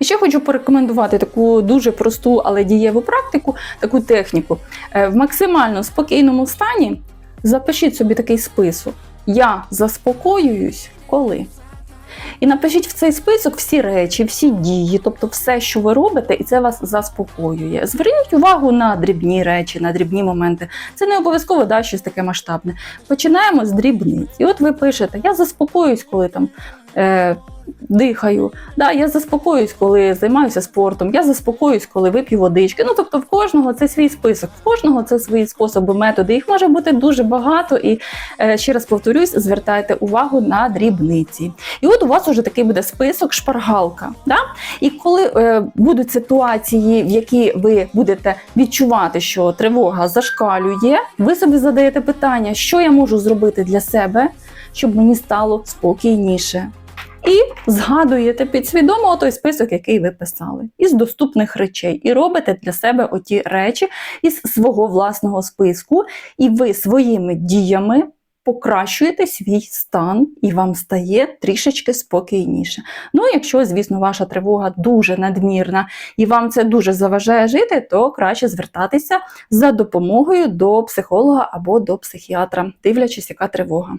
І ще хочу порекомендувати таку дуже просту, але дієву практику, таку техніку. Е, В максимально спокійному стані запишіть собі такий список. Я заспокоююсь коли. І напишіть в цей список всі речі, всі дії, тобто все, що ви робите, і це вас заспокоює. Зверніть увагу на дрібні речі, на дрібні моменти. Це не обов'язково да, щось таке масштабне. Починаємо з дрібниць. І от ви пишете: я заспокоююсь, коли там. Е, Дихаю, да, я заспокоююсь, коли займаюся спортом, я заспокоюсь, коли вип'ю водички. Ну тобто, в кожного це свій список, в кожного це свої способи, методи. Їх може бути дуже багато. І е, ще раз повторюсь, звертайте увагу на дрібниці. І от у вас уже такий буде список шпаргалка. Да? І коли е, будуть ситуації, в які ви будете відчувати, що тривога зашкалює, ви собі задаєте питання, що я можу зробити для себе, щоб мені стало спокійніше. І згадуєте підсвідомо той список, який ви писали, із доступних речей, і робите для себе оті речі із свого власного списку, і ви своїми діями покращуєте свій стан, і вам стає трішечки спокійніше. Ну, якщо, звісно, ваша тривога дуже надмірна і вам це дуже заважає жити, то краще звертатися за допомогою до психолога або до психіатра, дивлячись, яка тривога.